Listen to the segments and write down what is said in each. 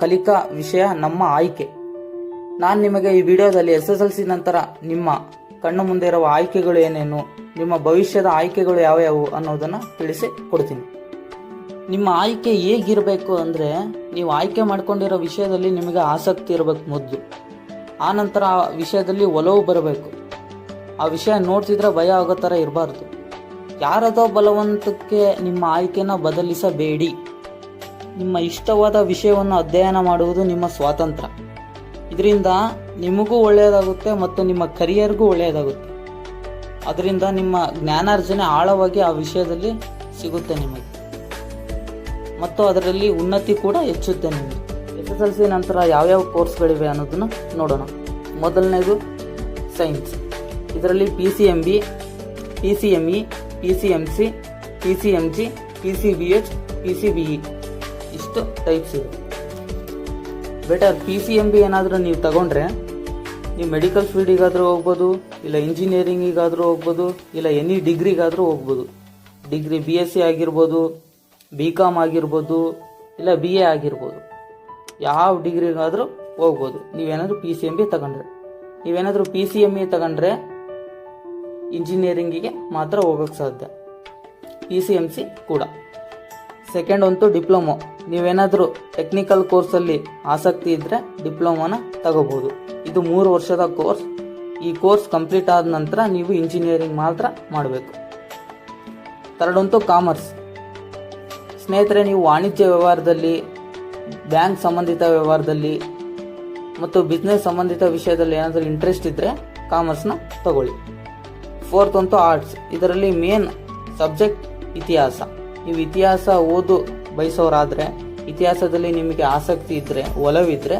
ಕಲಿಕಾ ವಿಷಯ ನಮ್ಮ ಆಯ್ಕೆ. ನಾನು ನಿಮಗೆ ಈ ವಿಡಿಯೋದಲ್ಲಿ ಎಸ್ ಎಸ್ ಎಲ್ ಸಿ ನಂತರ ನಿಮ್ಮ ಕಣ್ಣು ಮುಂದೆ ಇರುವ ಆಯ್ಕೆಗಳು ಏನೇನು, ನಿಮ್ಮ ಭವಿಷ್ಯದ ಆಯ್ಕೆಗಳು ಯಾವ್ಯಾವು ಅನ್ನೋದನ್ನು ತಿಳಿಸಿ ಕೊಡ್ತೀನಿ. ನಿಮ್ಮ ಆಯ್ಕೆ ಹೇಗಿರಬೇಕು ಅಂದರೆ, ನೀವು ಆಯ್ಕೆ ಮಾಡ್ಕೊಂಡಿರೋ ವಿಷಯದಲ್ಲಿ ನಿಮಗೆ ಆಸಕ್ತಿ ಇರಬೇಕು ಮೊದಲು. ಆನಂತರ ಆ ವಿಷಯದಲ್ಲಿ ಒಲವು ಬರಬೇಕು. ಆ ವಿಷಯ ನೋಡ್ತಿದ್ರೆ ಭಯ ಆಗೋ ಥರ ಇರಬಾರ್ದು. ಯಾರದೋ ಬಲವಂತಕ್ಕೆ ನಿಮ್ಮ ಆಯ್ಕೆನ ಬದಲಿಸಬೇಡಿ. ನಿಮ್ಮ ಇಷ್ಟವಾದ ವಿಷಯವನ್ನು ಅಧ್ಯಯನ ಮಾಡುವುದು ನಿಮ್ಮ ಸ್ವಾತಂತ್ರ್ಯ ಇದರಿಂದ ನಿಮಗೂ ಒಳ್ಳೆಯದಾಗುತ್ತೆ ಮತ್ತು ನಿಮ್ಮ ಕರಿಯರ್ಗೂ ಒಳ್ಳೆಯದಾಗುತ್ತೆ. ಅದರಿಂದ ನಿಮ್ಮ ಜ್ಞಾನಾರ್ಜನೆ ಆಳವಾಗಿ ಆ ವಿಷಯದಲ್ಲಿ ಸಿಗುತ್ತೆ ನಿಮಗೆ. ಮತ್ತು ಅದರಲ್ಲಿ ಉನ್ನತಿ ಕೂಡ ಹೆಚ್ಚುತ್ತೆ ನಿಮಗೆ. ಎಸ್ ಎಸ್ ಎಲ್ ಸಿ ನಂತರ ಯಾವ್ಯಾವ ಕೋರ್ಸ್ಗಳಿವೆ ಅನ್ನೋದನ್ನು ನೋಡೋಣ. ಮೊದಲನೇದು ಸೈನ್ಸ್. ಇದರಲ್ಲಿ P C M B, P C M E, P C M C, P C M G, P C B H, P C B E. ಇಷ್ಟು ಟೈಪ್ಸ್ ಇದೆ better P C M B ಏನಾದರೂ ನೀವು ತಗೊಂಡ್ರೆ, ನೀವು medical ಫೀಲ್ಡಿಗಾದರೂ ಹೋಗ್ಬೋದು, ಇಲ್ಲ ಇಂಜಿನಿಯರಿಂಗಿಗಾದರೂ ಹೋಗ್ಬೋದು, ಇಲ್ಲ ಎನಿ ಡಿಗ್ರಿಗಾದರೂ ಹೋಗ್ಬೋದು. ಡಿಗ್ರಿ ಬಿ ಎಸ್ ಸಿ ಆಗಿರ್ಬೋದು ಬಿ ಕಾಮ್ ಆಗಿರ್ಬೋದು, ಇಲ್ಲ ಬಿ ಎ ಆಗಿರ್ಬೋದು. ಯಾವ ಡಿಗ್ರಿಗಾದರೂ ಹೋಗ್ಬೋದು. ನೀವೇನಾದರೂ ಪಿ ಸಿ ಎಂ ಬಿ ತಗೊಂಡ್ರೆ. ನೀವೇನಾದರೂ ಪಿ ಸಿ ಎಂ ಇ ತಗೊಂಡ್ರೆ ಇಂಜಿನಿಯರಿಂಗಿಗೆ ಮಾತ್ರ ಹೋಗೋಕ್ಕೆ ಸಾಧ್ಯ. ಪಿ ಸಿ ಎಂ ಸಿ ಕೂಡ. ಸೆಕೆಂಡ್ ಒಂದು ಡಿಪ್ಲೊಮೊ ನೀವೇನಾದರೂ ಟೆಕ್ನಿಕಲ್ ಕೋರ್ಸಲ್ಲಿ ಆಸಕ್ತಿ ಇದ್ದರೆ ಡಿಪ್ಲೊಮೊನ ತಗೋಬೋದು. ಇದು ಮೂರು ವರ್ಷದ ಕೋರ್ಸ್ ಈ ಕೋರ್ಸ್ ಕಂಪ್ಲೀಟ್ ಆದ ನಂತರ ನೀವು ಇಂಜಿನಿಯರಿಂಗ್ ಮಾತ್ರ ಮಾಡಬೇಕು. ಥರ್ಡ್ ಕಾಮರ್ಸ್ ಸ್ನೇಹಿತರೆ, ನೀವು ವಾಣಿಜ್ಯ ವ್ಯವಹಾರದಲ್ಲಿ ಬ್ಯಾಂಕ್ ಸಂಬಂಧಿತ ವ್ಯವಹಾರದಲ್ಲಿ ಮತ್ತು ಬಿಸ್ನೆಸ್ ಸಂಬಂಧಿತ ವಿಷಯದಲ್ಲಿ ಏನಾದರೂ ಇಂಟ್ರೆಸ್ಟ್ ಇದ್ದರೆ ಕಾಮರ್ಸ್ನ ತಗೊಳ್ಳಿ. ಫೋರ್ತ್ ಅಂತೂ ಆರ್ಟ್ಸ್ ಇದರಲ್ಲಿ ಮೇನ್ ಸಬ್ಜೆಕ್ಟ್ ಇತಿಹಾಸ. ನೀವು ಇತಿಹಾಸ ಓದು ಬಯಸೋರಾದರೆ, ಇತಿಹಾಸದಲ್ಲಿ ನಿಮಗೆ ಆಸಕ್ತಿ ಇದ್ದರೆ ಒಲವಿದ್ದರೆ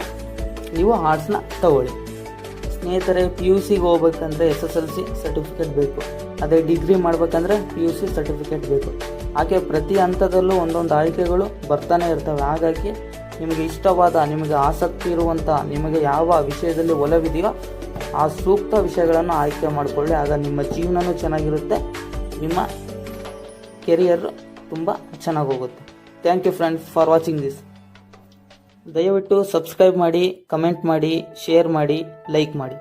ನೀವು ಆರ್ಟ್ಸ್ನ ತಗೊಳ್ಳಿ. ಸ್ನೇಹಿತರೆ ಪಿ ಯು ಸಿಗೆ ಹೋಗ್ಬೇಕಂದ್ರೆ S S L C certificate ಬೇಕು. ಅದೇ ಡಿಗ್ರಿ ಮಾಡಬೇಕಂದ್ರೆ ಪಿ ಯು ಸಿ ಸರ್ಟಿಫಿಕೇಟ್ ಬೇಕು. ಹಾಗೆ ಪ್ರತಿ ಹಂತದಲ್ಲೂ ಒಂದೊಂದು ಆಯ್ಕೆಗಳು ಬರ್ತಾನೆ ಇರ್ತವೆ. ಹಾಗಾಗಿ ನಿಮಗೆ ಇಷ್ಟವಾದ, ನಿಮಗೆ ಆಸಕ್ತಿ ಇರುವಂಥ ನಿಮಗೆ ಯಾವ ವಿಷಯದಲ್ಲಿ ಒಲವಿದೆಯೋ ಆ ಸೂಕ್ತ ವಿಷಯಗಳನ್ನು ಆಯ್ಕೆ ಮಾಡಿಕೊಳ್ಳಿ. ಆಗ ನಿಮ್ಮ ಜೀವನವೂ ಚೆನ್ನಾಗಿರುತ್ತೆ. ನಿಮ್ಮ ಕೆರಿಯರ್ ತುಂಬ ಚೆನ್ನಾಗಿ ಹೋಗುತ್ತೆ thank you friends for watching this ದಯವಿಟ್ಟು ಸಬ್ಸ್ಕ್ರೈಬ್ ಮಾಡಿ ಕಮೆಂಟ್ ಮಾಡಿ ಶೇರ್ ಮಾಡಿ ಲೈಕ್ ಮಾಡಿ.